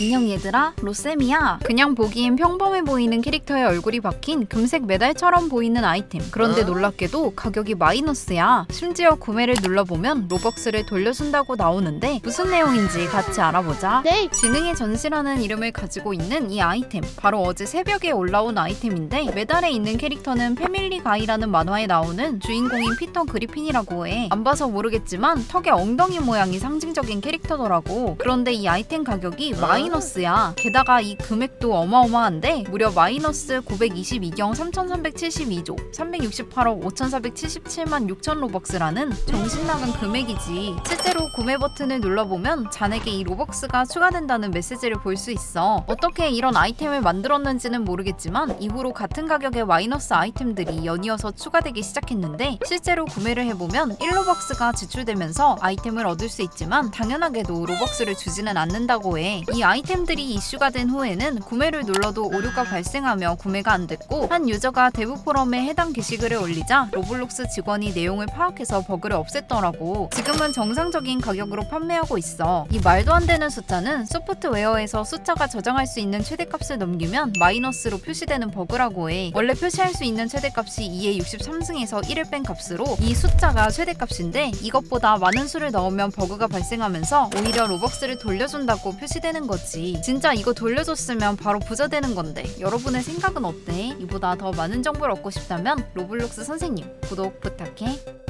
안녕 얘들아, 로쌤이야. 그냥 보기엔 평범해 보이는 캐릭터의 얼굴이 박힌 금색 메달처럼 보이는 아이템. 그런데 놀랍게도 가격이 마이너스야. 심지어 구매를 눌러보면 로벅스를 돌려준다고 나오는데 무슨 내용인지 같이 알아보자. 네. 지능의 전시라는 이름을 가지고 있는 이 아이템. 바로 어제 새벽에 올라온 아이템인데 메달에 있는 캐릭터는 패밀리 가이라는 만화에 나오는 주인공인 피터 그리핀이라고 해. 안 봐서 모르겠지만 턱의 엉덩이 모양이 상징적인 캐릭터더라고. 그런데 이 아이템 가격이 마이너스 야. 게다가 이 금액도 어마어마한데 무려 마이너스 922경 3372조 368억 5477만 6천 로벅스라는 정신 나간 금액이지. 실제로 구매 버튼을 눌러보면 잔액에 이 로벅스가 추가된다는 메시지를 볼 수 있어. 어떻게 이런 아이템을 만들었는지는 모르겠지만 이후로 같은 가격의 마이너스 아이템들이 연이어서 추가되기 시작했는데 실제로 구매를 해보면 1로벅스가 지출되면서 아이템을 얻을 수 있지만 당연하게도 로벅스를 주지는 않는다고 해. 이 아이 템들이 이슈가 된 후에는 구매를 눌러도 오류가 발생하며 구매가 안 됐고 한 유저가 대부 포럼에 해당 게시글을 올리자 로블록스 직원이 내용을 파악해서 버그를 없앴더라고. 지금은 정상적인 가격으로 판매하고 있어. 이 말도 안 되는 숫자는 소프트웨어에서 숫자가 저장할 수 있는 최대값을 넘기면 마이너스로 표시되는 버그라고 해. 원래 표시할 수 있는 최대값이 2의 63승에서 1을 뺀 값으로 이 숫자가 최대값인데 이것보다 많은 수를 넣으면 버그가 발생하면서 오히려 로벅스를 돌려준다고 표시되는 거지. 진짜 이거 돌려줬으면 바로 부자 되는 건데 여러분의 생각은 어때? 이보다 더 많은 정보를 얻고 싶다면 로블록스 선생님 구독 부탁해.